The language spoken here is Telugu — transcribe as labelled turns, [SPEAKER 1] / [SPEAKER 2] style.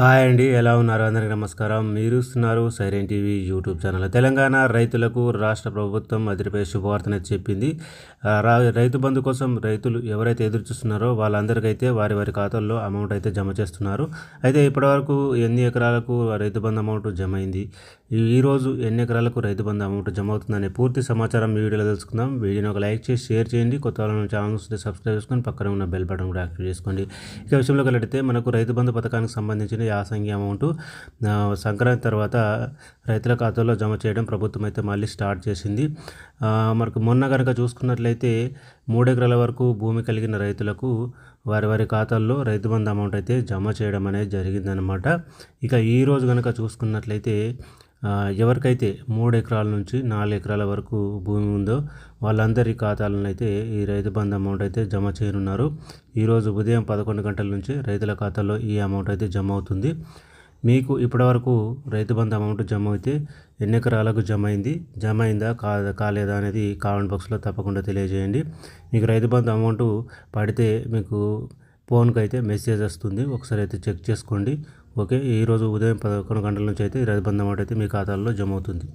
[SPEAKER 1] హాయ్ అండి ఎలా ఉన్నారు? అందరికీ నమస్కారం. మీరు ఇస్తున్నారు సైరెంట్ టీవీ యూట్యూబ్ ఛానల్. తెలంగాణ రైతులకు రాష్ట్ర ప్రభుత్వం అదిరిపై శుభవార్తనే చెప్పింది. రైతు బంధు కోసం రైతులు ఎవరైతే ఎదురు చూస్తున్నారో వాళ్ళందరికైతే వారి వారి ఖాతాల్లో అమౌంట్ అయితే జమ చేస్తున్నారు. అయితే ఇప్పటివరకు ఎన్ని ఎకరాలకు రైతు బంధు అమౌంట్ జమ అయింది ఈరోజు ఎన్ని ఎకరాలకు రైతు బంధు అమౌంట్ జమ అవుతుందనే పూర్తి సమాచారం ఈ వీడియోలో తెలుసుకుందాం. వీడియోని ఒక లైక్ చేసి షేర్ చేయండి. కొత్త వాళ్ళని ఛానల్ సబ్స్క్రైబ్ చేసుకొని పక్కన ఉన్న బెల్ బటన్ కూడా యాక్టివ్ చేసుకోండి. ఇక విషయంలోకి వెళ్ళితే మనకు రైతు బంధు పథకానికి సంబంధించిన యాసంగి అమౌంట్ సంక్రాంతి తర్వాత రైతుల ఖాతాలో జమ చేయడం ప్రభుత్వం అయితే మళ్ళీ స్టార్ట్ చేసింది. మనకు మొన్న కనుక చూసుకున్నట్లయితే మూడెకరాల వరకు భూమి కలిగిన రైతులకు వారి వారి ఖాతాల్లో రైతు బంధు అమౌంట్ అయితే జమ చేయడం అనేది జరిగిందనమాట ఇక ఈరోజు కనుక చూసుకున్నట్లయితే ఎవరికైతే మూడు ఎకరాల నుంచి నాలుగు ఎకరాల వరకు భూమి ఉందో వాళ్ళందరి ఖాతాలను అయితే ఈ రైతు బంధు అమౌంట్ అయితే జమ చేయనున్నారు. ఈరోజు ఉదయం పదకొండు గంటల నుంచి రైతుల ఖాతాలో ఈ అమౌంట్ అయితే జమ అవుతుంది. మీకు ఇప్పటివరకు రైతు బంధు అమౌంట్ జమ అయితే ఎన్ని ఎకరాలకు జమ అయింది? జమ అయిందా? కా కాలేదా అనేది కామెంట్ బాక్స్లో తప్పకుండా తెలియజేయండి. మీకు రైతు బంధు అమౌంట్ పడితే మీకు ఫోన్కి అయితే మెసేజ్ వస్తుంది. ఒకసారి అయితే చెక్ చేసుకోండి. ఓకే ఈరోజు ఉదయం పదకొండు గంటల నుంచి అయితే రైతు బంధం అయితే మీ ఖాతాల్లో జమ అవుతుంది